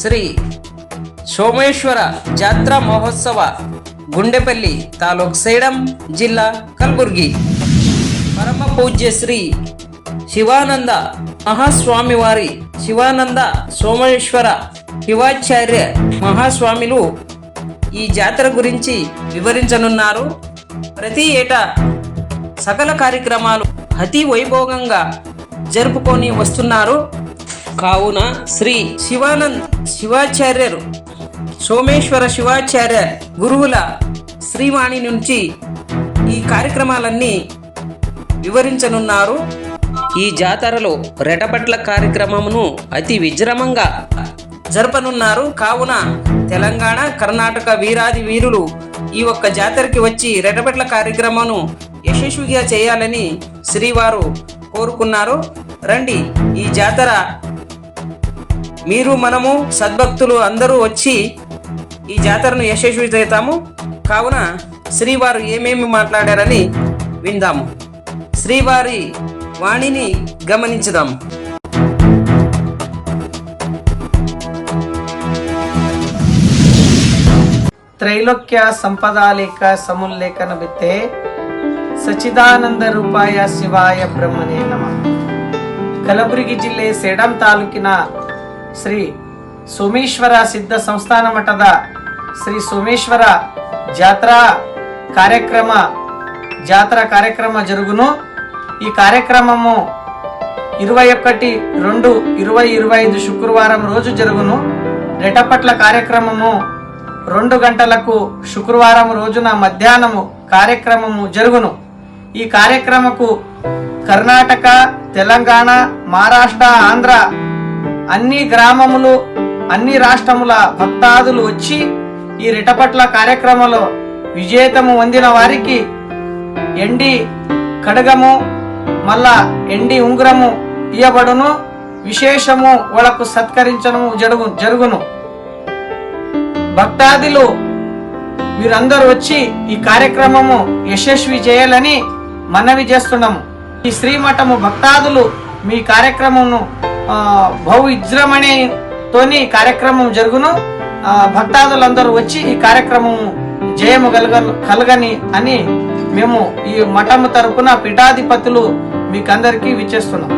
శ్రీ సోమేశ్వర జాత్రా మహోత్సవ గుండెపల్లి తాలూక్ సేడం జిల్లా కల్బుర్గి. పరమ పూజ్య శ్రీ శివానంద మహాస్వామివారి శివానంద సోమేశ్వర శివాచార్య మహాస్వామిలు ఈ జాతర గురించి వివరించనున్నారు. ప్రతి ఏటా సకల కార్యక్రమాలు అతి వైభోగంగా జరుపుకొని వస్తున్నారు. కావున శ్రీ శివానంద్ శివాచార్యరు సోమేశ్వర శివాచార్య గురువుల శ్రీవాణి నుంచి ఈ కార్యక్రమాలన్నీ వివరించనున్నారు. ఈ జాతరలో రెటపట్ల కార్యక్రమమును అతి విజృంభంగా జరపనున్నారు. కావున తెలంగాణ కర్ణాటక వీరాది వీరులు ఈ ఒక్క జాతరకి వచ్చి రెటపట్ల కార్యక్రమమును యశస్విగా చేయాలని శ్రీవారు కోరుకున్నారు. రండి ఈ జాతర మీరు మనము సద్భక్తులు అందరూ వచ్చి ఈ జాతరను యశస్వి చేస్తాము కావున శ్రీవారు ఏమేమి మాట్లాడారని విందాము శ్రీవారి వాణిని గమనించుదాం ತ್ರೈಲೋಕ್ಯ ಸಂಪದಾಲೇಖ ಸಮುಲ್ಲೇಖನ ಬಿತ್ತೆ ಸಚಿದಾನಂದ ರೂಪಾಯ ಶಿವಾಯ ಬ್ರಹ್ಮನೇ ನಮಃ ಕಲಬುರಗಿ ಜಿಲ್ಲೆ ಸೇಡಂ ತಾಲೂಕಿನ ಶ್ರೀ ಸೋಮೇಶ್ವರ ಸಿದ್ಧ ಸಂಸ್ಥಾನ ಮಠದ ಶ್ರೀ ಸೋಮೇಶ್ವರ ಜಾತ್ರಾ కార్యక్రమ జాతర కార్యక్రమ జరుగును ఈ కార్యక్రమము ఇరవై ఒకటి రెండు ఇరవై ఇరవై ఐదు శుక్రవారం రోజు జరుగును రెటపట్ల కార్యక్రమము రెండు గంటలకు శుక్రవారం రోజున మధ్యాహ్నము కార్యక్రమము జరుగును ఈ కార్యక్రమకు కర్ణాటక తెలంగాణ మహారాష్ట్ర ఆంధ్ర అన్ని గ్రామములు అన్ని రాష్ట్రముల భక్తాదులు వచ్చి ఈ రెటపట్ల కార్యక్రమంలో విజేతము పొందిన వారికి ఎండి కడగము మళ్ళా ఎండి ఉంగరము ఇయ్యబడును విశేషము వాళ్ళకు సత్కరించడము జరుగు జరుగును. భక్తాదులు మీరందరూ వచ్చి ఈ కార్యక్రమము యశస్వి చేయాలని మనవి చేస్తున్నాము. ఈ శ్రీమఠము భక్తాదులు మీ కార్యక్రమమును ఆ, బహు విజృంభణతోని కార్యక్రమం జరుగును. భక్తాదులందరూ వచ్చి ఈ కార్యక్రమము జయము కలగ కలగని అని మేము ఈ మఠము తరపున పీఠాధిపతులు మీకందరికీ విచ్చేస్తున్నాం.